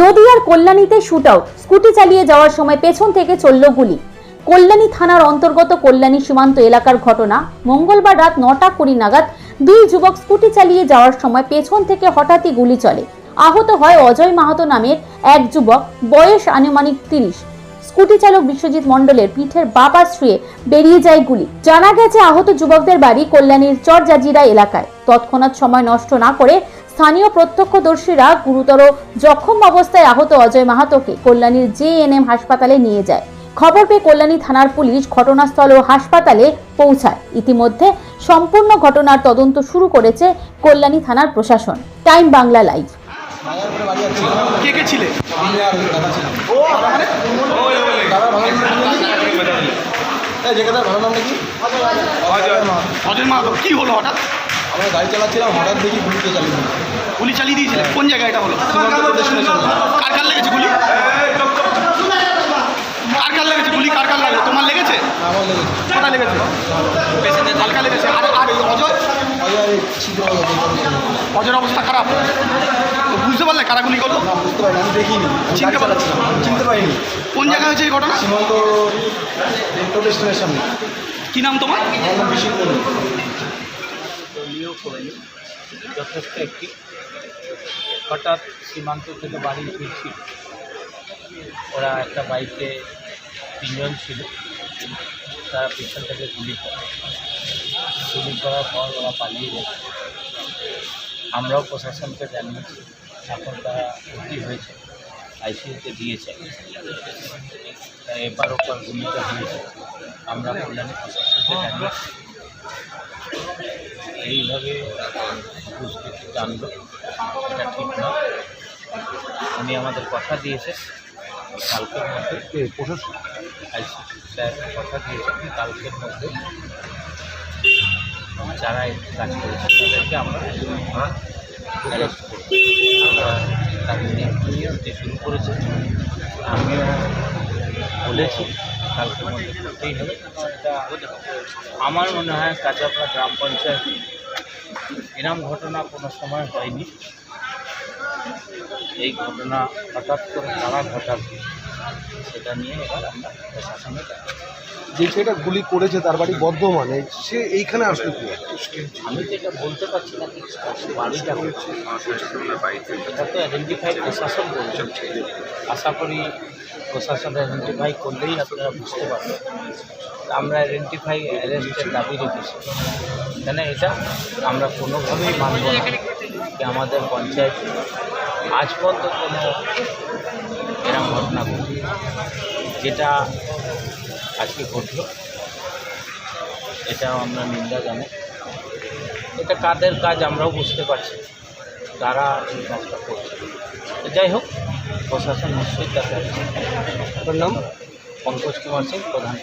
নদিয়ার কল্যাণীতে shoot out scooty চালিয়ে যাওয়ার সময় পেছন থেকে চলল গুলি। কল্যাণী থানার অন্তর্গত কল্যাণী সীমান্ত এলাকার ঘটনা, মঙ্গলবার রাত নটা কুড়ি নাগাদ দুই যুবক স্কুটি চালিয়ে যাওয়ার সময় পেছন থেকে হঠাৎই গুলি চলে। আহত হয় অজয় মাহাতো নামের এক যুবক, বয়স আনুমানিক তিরিশ। স্কুটি চালক বিশ্বজিৎ মণ্ডলের পিঠের বাবা শুয়ে বেরিয়ে যায় গুলি। জানা গেছে আহত যুবকদের বাড়ি কল্যাণীর চরজাজিরা এলাকায়। তৎক্ষণাৎ সময় নষ্ট না করে স্থানীয় প্রত্যক্ষদর্শীরা গুরুতর জখম অবস্থায় আহত অজয় মাহাতোকে কল্যাণীর জেএনএম হাসপাতালে নিয়ে যায়। খবর পেয়ে কল্যাণী থানার পুলিশ ঘটনাস্থল ও হাসপাতালে পৌঁছায়। ইতিমধ্যে সম্পূর্ণ ঘটনার তদন্ত শুরু করেছে কল্যাণী থানার প্রশাসন। Time Bangla live. কে কে আমি আর দাদা ছিলাম ও মানে দাদার ভালো নাম এই ভালো নাম নাকি? অজয়। মাহাতো কি হলো হঠাৎ? আমরা গাড়ি চালাচ্ছিলাম হঠাৎ দেখি গুলিতে চালিয়ে দিল। গুলি চালিয়ে দিয়েছিলে? কোন জায়গায় এটা হলো? কার কার লেগেছে গুলি? কার কার লেগেছে গুলি? কার কার লাগে তোমার লেগেছে? আমার লেগেছে। কোথায় লেগেছে? হালকা লেগেছে? আর আর অজয়? অজয়ের অবস্থা খারাপ। বুঝতে পারলে কারা গুলি করল? বুঝতে পারিনি আমি দেখিনি। চিনতে গাড়ি পারো? চালাচ্ছিলাম। চিনতে পারিনি। কোন জায়গায় হয়েছে এই ঘটনা? সীমান্ত স্টেশনের সামনে কি নাম তোমার? যথেষ্ট একটি। হঠাৎ সীমান্ত থেকে বাড়ি ফিরছিল ওরা একটা বাইকে তিনজন ছিল। তারা পিছন থেকে গুলি করে। গুলি করার পর ওরা পালিয়ে গেছে। আমরাও প্রশাসনকে জানিয়েছি। এখন তারা ভর্তি হয়েছে। আইসিইউতে দিয়েছে। এবার ওপর গুলিটা হয়েছে আমরা কল্যাণী প্রশাসনকে এইভাবে দুষ্কৃতি জানলো। এটা ঠিক নয় উনি আমাদের কথা দিয়েছে। কালকের মধ্যে আইসি স্যার কথা দিয়েছে। কালকের মধ্যে যারা কাজ করেছে তাদেরকে আমরা আমরা তাদের নিয়ে শুরু করেছে। আমিও বলেছি কালকের মধ্যে করতেই হবে। আমার মনে হয় কাঁচাপাড়া গ্রাম পঞ্চায়েত, এরম ঘটনা কোনো সময় হয়নি। এই ঘটনা হঠাৎ করে কারা ঘটাবে, সেটা নিয়ে এবার আমরা প্রশাসনে যাব যে ছেলেটা গুলি করেছে তার বাড়ি বর্ধমানে, সে এইখানে আসলে কি? আমি তো এটা বলতে পারছি না বাড়িটা এটা তো আইডেন্টিফাই প্রশাসন করছে আশা করি প্রশাসন আইডেন্টিফাই করলেই আপনারা বুঝতে পারবেন। আমরা আইডেন্টিফাই অ্যারেস্টের দাবি রেখেছি। কেন এটা আমরা কোনোভাবেই মানব যে আমাদের পঞ্চায়েত আজ পর্যন্ত কোনো এরকম ঘটনা ঘটে যেটা আজকে ঘটল। এটা আমরা নিন্দা জানি এটা কাদের কাজ আমরাও বুঝতে পারছি তারা এই কাজটা করছে। যাই হোক প্রশাসন নিশ্চয়ই তার নাম? পঙ্কজ কুমার সিং প্রধান